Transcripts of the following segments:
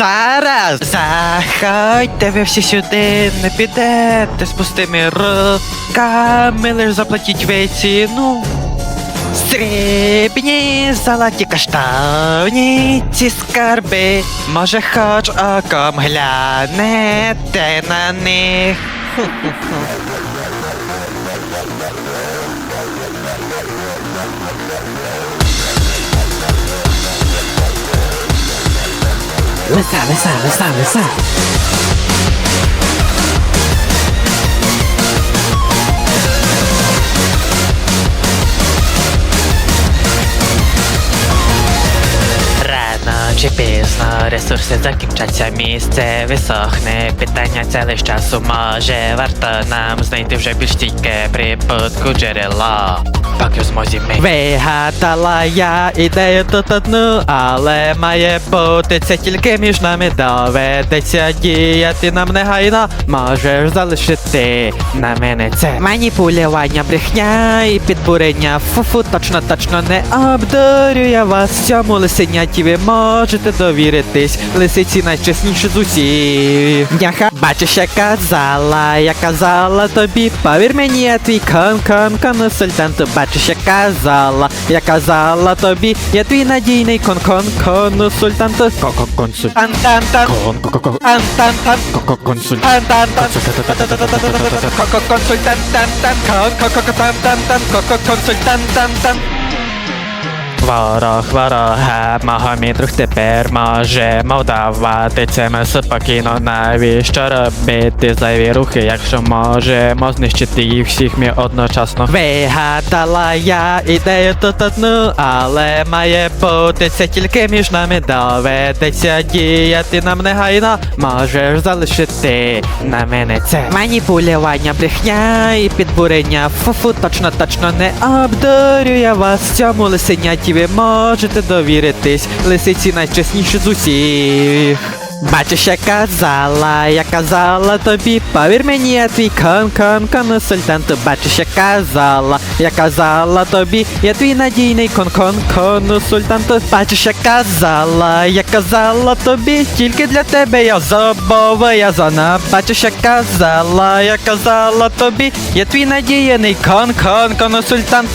Зараз! Заходьте ви всі сюди, не підете з пустими руками, лиш заплатіть ви ціну. Срібні золоті каштовні ці скарби, може хоч оком глянете на них. le sta, le sta, le sta, le sta. Rana, GP, пізно ресурси закінчаться, місце висохне. Питання це лише часу може варто нам знайти вже більш стійке прибутку джерело. Поки в змозі ми Вигадала я ідею тут одну, але має бути це тільки між нами доведеться діяти нам негайно. Можеш залишити на мене це маніпулювання, брехня і підбурення. Фу-фу, точно, точно не обдурює вас. Цьому лисеняті ви можете довіритись. Лисиці найчесніші з усіх. Няха, бачиш, я казала, я казала тобі, повір мені, я твій кон-кон консультант. Бачиш, я казала, я казала тобі, я твій надійний кон-кон консультант. Консуль. Антантан, Кон, Ворог ворога, мого мій друг тепер може вдавати це ми спокійно навіщо робити зайві рухи, якщо можемо знищити їх всіх ми одночасно. Вигадала я ідею тут одну, але має бути це тільки між нами доведеться діяти нам негайно. Можеш залишити на мене це маніпулювання, брехня і підбурення. Фу-фу, точно, точно не обдурює вас. Цьому лисеняті ви можете довіритись. Лисиці найчесніші з усіх. Бачиш, я казала, я казала тобі, повір мені, я твій кон-кон консультант. Бачиш, я казала, я казала тобі, я твій надійний кон-кон консультант. Бачиш, я казала, я казала тобі, тільки для тебе я зобов'язана. Бачиш, я казала, я казала тобі, я твій надійний кон-кон консультант.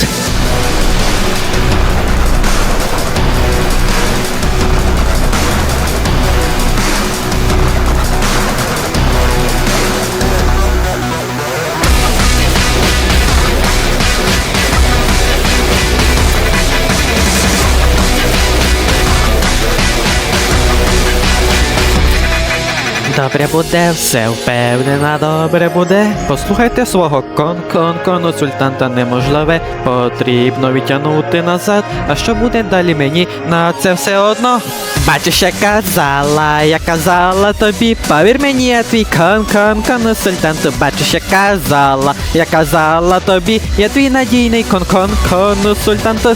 Добре буде, все впевнена, добре буде. Послухайте свого кон-кон-консультанта неможливе. Потрібно відтягнути назад. А що буде далі мені на це все одно? Бачиш, я казала, я казала тобі, повір мені, я твій кон-кон-консультант. Бачиш, я казала, я казала тобі, я твій надійний кон-кон-консультант.